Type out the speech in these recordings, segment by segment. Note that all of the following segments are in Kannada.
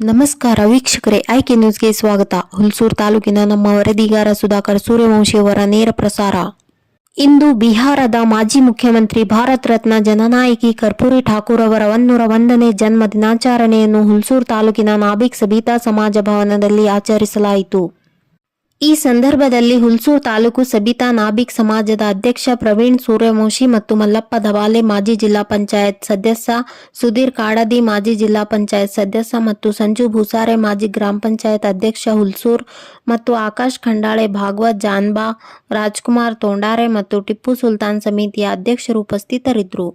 ನಮಸ್ಕಾರ ವೀಕ್ಷಕರೇ, ಆಯ್ಕೆ ನ್ಯೂಸ್ಗೆ ಸ್ವಾಗತ. ಹುಲ್ಸೂರು ತಾಲೂಕಿನ ನಮ್ಮ ವರದಿಗಾರ ಸುಧಾಕರ್ ಸೂರ್ಯವಂಶಿಯವರ ನೇರ ಪ್ರಸಾರ. ಇಂದು ಬಿಹಾರದ ಮಾಜಿ ಮುಖ್ಯಮಂತ್ರಿ ಭಾರತ ರತ್ನ ಜನನಾಯಕಿ ಕರ್ಪೂರಿ ಠಾಕೂರ್ ಅವರ ಒನ್ನೂರ ಒಂದನೇ ಜನ್ಮ ದಿನಾಚರಣೆಯನ್ನು ಹುಲ್ಸೂರು ತಾಲೂಕಿನ ನಾಭಿಕ್ ಸಬೀತಾ ಸಮಾಜ ಭವನದಲ್ಲಿ ಆಚರಿಸಲಾಯಿತು. ಈ ಸಂದರ್ಭದಲ್ಲಿ ಹುಲ್ಸೂರ್ ತಾಲೂಕು ಸಬಿತಾ ನಾಭಿಕ್ ಸಮಾಜದ ಅಧ್ಯಕ್ಷ ಪ್ರವೀಣ್ ಸೂರ್ಯವಂಶಿ ಮತ್ತು ಮಲ್ಲಪ್ಪ ದವಾಲೆ ಮಾಜಿ ಜಿಲ್ಲಾ ಪಂಚಾಯತ್ ಸದಸ್ಯ ಸುಧೀರ್ ಕಾಡದಿ ಮಾಜಿ ಜಿಲ್ಲಾ ಪಂಚಾಯತ್ ಸದಸ್ಯ ಮತ್ತು ಸಂಜು ಭೂಸಾರೆ ಮಾಜಿ ಗ್ರಾಮ ಪಂಚಾಯತ್ ಅಧ್ಯಕ್ಷ ಹುಲ್ಸೂರ್ ಮತ್ತು ಆಕಾಶ್ ಖಂಡಾಳೆ ಭಾಗವತ್ ಜಾನ್ಬಾ, ರಾಜ್ಕುಮಾರ್ ತೋಂಡಾರೆ ಮತ್ತು ಟಿಪ್ಪು ಸುಲ್ತಾನ್ ಸಮಿತಿಯ ಅಧ್ಯಕ್ಷರು ಉಪಸ್ಥಿತರಿದ್ದರು.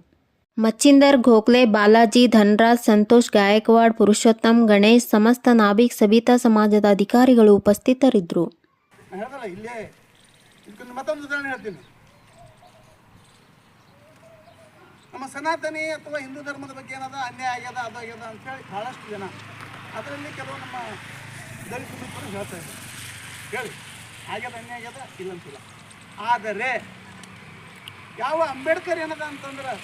ಮಚ್ಚಿಂದರ್ ಗೋಖಲೆ, ಬಾಲಾಜಿ ಧನ್ರಾಜ್, ಸಂತೋಷ್ ಗಾಯಕ್ವಾಡ್, ಪುರುಷೋತ್ತಮ್ ಗಣೇಶ್, ಸಮಸ್ತ ನಾಭಿಕ್ ಸಬಿತಾ ಸಮಾಜದ ಅಧಿಕಾರಿಗಳು ಉಪಸ್ಥಿತರಿದ್ದರು. ನಾನು ಹೇಳ್ದಲ್ಲ, ಇಲ್ಲೇ ಇದಕ್ಕೊಂದು ಮತ್ತೊಂದು ಉದಾಹರಣೆ ಹೇಳ್ತೀನಿ. ನಮ್ಮ ಸನಾತನಿ ಅಥವಾ ಹಿಂದೂ ಧರ್ಮದ ಬಗ್ಗೆ ಏನದ, ಅನ್ಯಾಯ ಆಗ್ಯದ, ಅದು ಆಗ್ಯದ ಅಂತೇಳಿ ಭಾಳಷ್ಟು ಜನ. ಅದರಲ್ಲಿ ಕೆಲವು ನಮ್ಮ ದಲಿತ ಮಿತ್ರರು ಹೇಳ್ತಾ ಇದ್ದಾರೆ. ಹೇಳಿ, ಆಗ್ಯದ, ಅನ್ಯಾಯ ಆಗ್ಯದ ಇಲ್ಲಂತಿಲ್ಲ ಆದರೆ, ಯಾವ ಅಂಬೇಡ್ಕರ್ ಏನದ ಅಂತಂದ್ರೆ?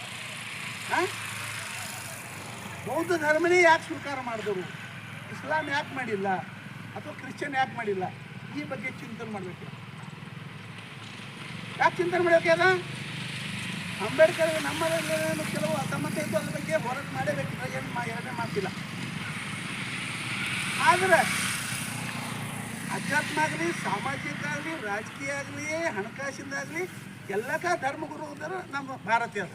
ಬೌದ್ಧ ಧರ್ಮನೇ ಯಾಕೆ ಸ್ವೀಕಾರ ಮಾಡಿದ್ರು ಇಸ್ಲಾಂ ಯಾಕೆ ಮಾಡಿಲ್ಲ? ಅಥವಾ ಕ್ರಿಶ್ಚಿಯನ್ ಯಾಕೆ ಮಾಡಿಲ್ಲ? ಈ ಬಗ್ಗೆ ಚಿಂತನೆ ಮಾಡಬೇಕು. ಯಾಕೆ ಚಿಂತನೆ ಮಾಡಬೇಕದ ಅಂಬೇಡ್ಕರ್ ನಮ್ಮ ಕೆಲವು ಅಸಮ್ಮತ ಇದ್ದು ಅದ್ರ ಬಗ್ಗೆ ಹೋರಾಟ ಮಾಡಬೇಕು ಏನು ಎರಡನೇ ಮಾತಿಲ್ಲ. ಆದರೆ ಅಧ್ಯಾತ್ಮ ಆಗಲಿ, ಸಾಮಾಜಿಕ ಆಗಲಿ, ರಾಜಕೀಯ ಆಗಲಿ ಹಣಕಾಸಿಂದಾಗಲಿ ಎಲ್ಲಕ ಧರ್ಮಗುರು ಅಂದ್ರೆ ನಮ್ಮ ಭಾರತೀಯ ಅದ.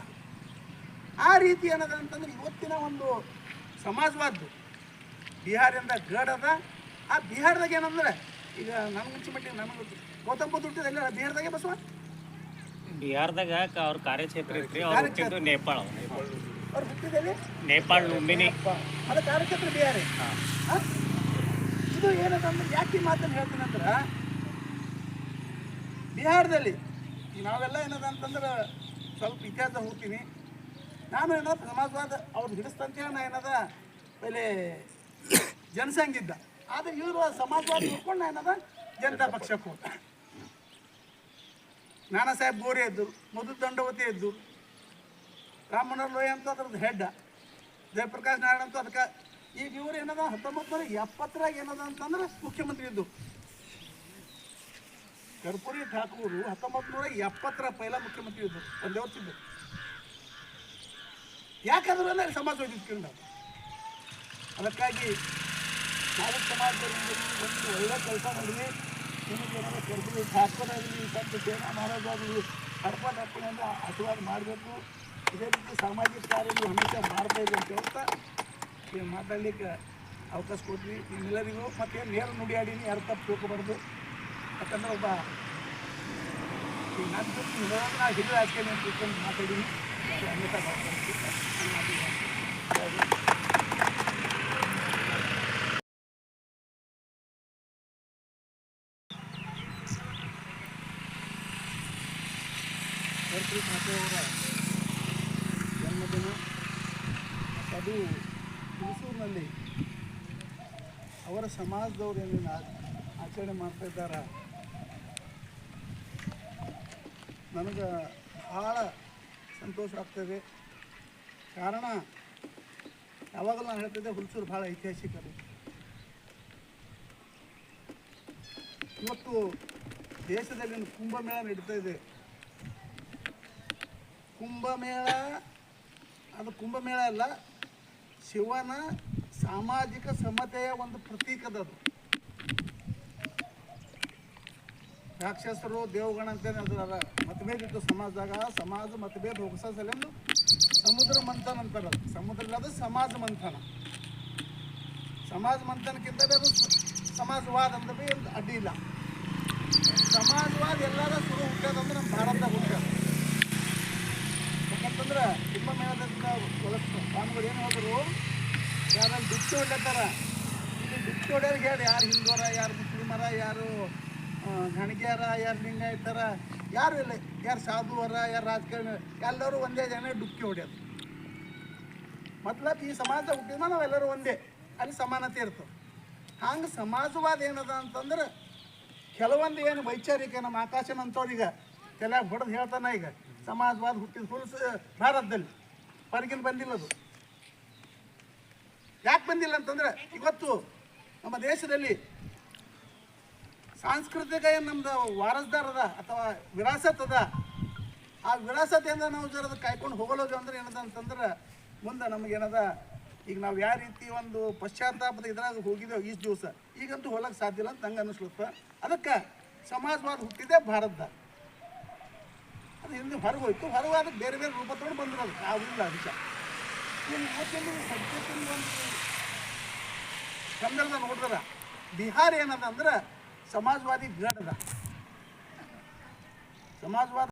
ಆ ರೀತಿ ಏನದ ಅಂತಂದ್ರೆ ಇವತ್ತಿನ ಒಂದು ಸಮಾಜವಾದ್ದು. ಬಿಹಾರಿಂದ ಗಡ್ ಅದ ಆ ಬಿಹಾರದಾಗ ಏನಂದ್ರೆ ಈಗ ನಮ್ಗೆ ಮುಂಚೆ ಮಟ್ಟಿಗೆ ನನಗೆ ಗೌತಮ್ ಬುದ್ಧ ಹುಟ್ಟಿದಲ್ಲ ಬಿಹಾರದಾಗೆ ಬಸವ? ಬಿಹಾರದಾಗ ಅವ್ರ ಕಾರ್ಯಕ್ಷೇತ್ರ ಐತ್ರಿ ಅವ್ರು ಹುಟ್ಟಿದ್ದು ನೇಪಾಳ. ಅವ್ರು ಹುಟ್ಟಿದಲ್ಲಿ? ನೇಪಾಳ ಲುಂಬಿನಿ ಅದು ಕಾರ್ಯಕ್ಷೇತ್ರ ಬಿಹಾರಿ? ಇದು ಏನದ ಅಂದ್ರೆ ಯಾಕೆ ಮಾತನ್ನು ಹೇಳ್ತೀನಿ ಅಂದ್ರೆ ಬಿಹಾರದಲ್ಲಿ ನಾವೆಲ್ಲ ಏನದ ಅಂತಂದ್ರೆ ಸ್ವಲ್ಪ ಇತಿಹಾಸ ಹೋಗ್ತೀನಿ ನಾನು ಏನದ ಸಮಾಜವಾದ ಅವ್ರು ಹಿಡಿಸ್ತಂತ ನಾ ಏನದ ಪೈಲೆ ಜನಸಂಘ ಇದ್ದ. ಆದರೆ ಇವರು ಸಮಾಜವಾದ ನೋಡ್ಕೊಂಡು ಏನದ ಜನತಾ ಪಕ್ಷಕ್ಕೆ. ಹೋದ ನಾನಾ ಸಾಹೇಬ್ ಗೋರೆ ಇದ್ದರು ಮಧು ದಂಡವತಿ ಇದ್ದು ರಾಮನೋಹರ್ ಲೋಯ ಅಂತ ಅದ್ರದ್ದು ಹೆಡ್ ಜಯಪ್ರಕಾಶ್ ನಾರಾಯಣ ಅಂತ ಅದಕ್ಕೆ, ಈಗ ಇವ್ರು ಏನದ ಹತ್ತೊಂಬತ್ತು ನೂರ ಎಪ್ಪತ್ತರಾಗ ಏನದ ಅಂತಂದ್ರೆ ಮುಖ್ಯಮಂತ್ರಿ ಇದ್ದು. ಕರ್ಪೂರಿ ಠಾಕೂರು ಹತ್ತೊಂಬತ್ತು ನೂರ ಎಪ್ಪತ್ತರ ಪೈಲ ಮುಖ್ಯಮಂತ್ರಿ ಇದ್ದು, ಒಂದೇ ವರ್ಷದ್ದು ಯಾಕಂದ್ರೆ ಸಮಾಜವಾದಿ ಅದಕ್ಕಾಗಿ ನಾವು ಸಮಾಜದಲ್ಲಿ ಒಂದು ಒಳ್ಳೆ ಕೆಲಸ ಮಾಡಿದ್ವಿ ನಿಮಗೆ ಏನಾದರೂ ಕರ್ಪೂರಿ ಠಾಕೂರ್ ಆಗಲಿ ಸಂತ ಸೇನಾ ಮಹಾರಾಜ್ ಆಗಲಿ ಹಡ್ಕೊಂಡು ಹಾಕೊಂಡು ಆಶೀರ್ವಾದ ಮಾಡಬೇಕು. ಇದೇ ರೀತಿ ಸಾಮಾಜಿಕ ಕಾರ್ಯ ನೀವು ಹಮೇಶ ಮಾಡ್ತಾ ಅಂತ ಹೇಳ್ತಾ ಮಾತಾಡ್ಲಿಕ್ಕೆ ಅವಕಾಶ ಕೊಟ್ರಿ ನಿಮ್ಮೆಲ್ಲರಿಗೂ ಮತ್ತೆ ನೇರ ನುಡಿಯಾಡಿನಿ ಯಾರು ತಪ್ಪು ತಿಳ್ಕೊಬಾರ್ದು. ಯಾಕಂದ್ರೆ ಒಬ್ಬ ನಾ ಹಿರಿಯ ರಾಜಕೀಯ ಅಂತ ತಿಳ್ಕೊಂಡು ಮಾತಾಡೀನಿ ಅದು ಠಾಕೂರ್ ಅವರ ಜನ್ಮದಿನ ಅದು ಮೈಸೂರಿನಲ್ಲಿ ಅವರ ಸಮಾಜದವ್ರು ಏನೇನು ಆಚರಣೆ ಮಾಡ್ತಾ ಇದ್ದಾರ. ನನಗೆ ಭಾಳ ಸಂತೋಷ ಆಗ್ತದೆ ಕಾರಣ, ಯಾವಾಗಲೂ ನಾನು ಹೇಳ್ತಿದ್ದೆ ಹುಲ್ಸೂರು ಭಾಳ ಐತಿಹಾಸಿಕರು ಇವತ್ತು ದೇಶದಲ್ಲಿ ಕುಂಭಮೇಳ ನಡೀತಾ ಇದೆ. ಕುಂಭಮೇಳ, ಅದು ಕುಂಭಮೇಳ ಅಲ್ಲ, ಶಿವನ ಸಾಮಾಜಿಕ ಸಮತೆಯ ಒಂದು ಪ್ರತೀಕದದು ರಾಕ್ಷಸರು, ದೇವಗಣ ಅಂತೇನೆ ಅದರ ಮತಭೇದ ಇತ್ತು ಸಮಾಜದಾಗ, ಸಮಾಜ ಮತಭೇದ ಹೋಗಿಸೋ ಸಲೆಂದು ಸಮುದ್ರ ಮಂಥನ ಅಂತಾರೆ ಅದು. ಸಮುದ್ರ ಅದು ಸಮಾಜ ಮಂಥನ. ಸಮಾಜ ಮಂಥನಕ್ಕಿಂತ ಅದು ಸಮಾಜವಾದ ಒಂದು ಅಡ್ಡಿ ಇಲ್ಲ. ಸಮಾಜವಾದ ಎಲ್ಲಾರ ಶುರು ಹೊಡ್ಲತ್ತಾರ ಡಿಕ್ಕಿ ಹೊಡ್ಯೋರಿಗೆ ಹೇಳಿ ಯಾರು ಹಿಂದೂರ ಯಾರು ಮುಸ್ಲಿಮರ, ಯಾರು ಗಣಿಗ್ಯಾರ ಯಾರು ಲಿಂಗಾಯತರ, ಯಾರು ಇಲ್ಲ, ಯಾರು ಸಾಧುವರ, ಯಾರು ರಾಜಕಾರಣ ಎಲ್ಲರೂ ಒಂದೇ ಜನ ಡುಕ್ಕಿ ಹೊಡ್ಯೋದು ಮತ್ಲಬ್ ಈ ಸಮಾಜ ಹುಟ್ಟಿದ ನಾವೆಲ್ಲರೂ ಒಂದೇ, ಅಲ್ಲಿ ಸಮಾನತೆ ಇರ್ತವೆ ಹಂಗೆ ಸಮಾಜವಾದ ಏನದ ಅಂತಂದ್ರೆ, ಕೆಲವೊಂದು ಏನು ವೈಚಾರಿಕ ನಮ್ಮ ಆಕಾಶನ ಅಂತವ್ರೀಗ ಕೆಲ ಹೊಡೆದು ಹೇಳ್ತಾನೆ ಈಗ, ಸಮಾಜವಾದ ಹುಟ್ಟಿದ ಫುಲ್ ಭಾರತದಲ್ಲಿ ಹೊರಗಿನ ಬಂದಿಲ್ಲ ಅದು ಯಾಕೆ ಬಂದಿಲ್ಲ ಅಂತಂದ್ರೆ ಇವತ್ತು ನಮ್ಮ ದೇಶದಲ್ಲಿ ಸಾಂಸ್ಕೃತಿಕ ಏನು ನಮ್ದು ವಾರಸ್ದಾರದ ಅಥವಾ ವಿರಾಸತ್ ಅದ ಆ ವಿರಾಸತೆಯಿಂದ ನಾವು ಜರದ ಕಾಯ್ಕೊಂಡು ಹೋಗಲೋದು ಅಂದ್ರೆ ಏನದ ಅಂತಂದ್ರೆ ಮುಂದೆ ನಮಗೇನದ ಈಗ ನಾವು ಯಾವ ರೀತಿ ಒಂದು ಪಶ್ಚಾತ್ತಾಪದ ಇದ್ರಾಗ ಹೋಗಿದ್ದೇವೆ ಈ ದಿವಸ, ಈಗಂತೂ ಹೋಗಕ್ಕೆ ಸಾಧ್ಯ ಇಲ್ಲ ಅಂತ ನಂಗೆ ಅನ್ನಿಸ್ಲತ್ತ ಅದಕ್ಕೆ ಸಮಾಜವಾದ ಹುಟ್ಟಿದೆ ಭಾರತದ ಅದು ಹಿಂದೆ ಹೊರಗೆ ಹೋಯ್ತು. ಅದಕ್ಕೆ ಬೇರೆ ಬೇರೆ ರೂಪ ತೊಗೊಂಡು ಬಂದಿರೋದು ಯಾವುದಿಲ್ಲ ವಿಷಯ ಸಂದರ್ಭ ನೋಡಿದ್ರ ಬಿಹಾರ ಏನದ ಅಂದ್ರೆ ಸಮಾಜವಾದಿ ಗಢ ಅದ ಸಮಾಜವಾದ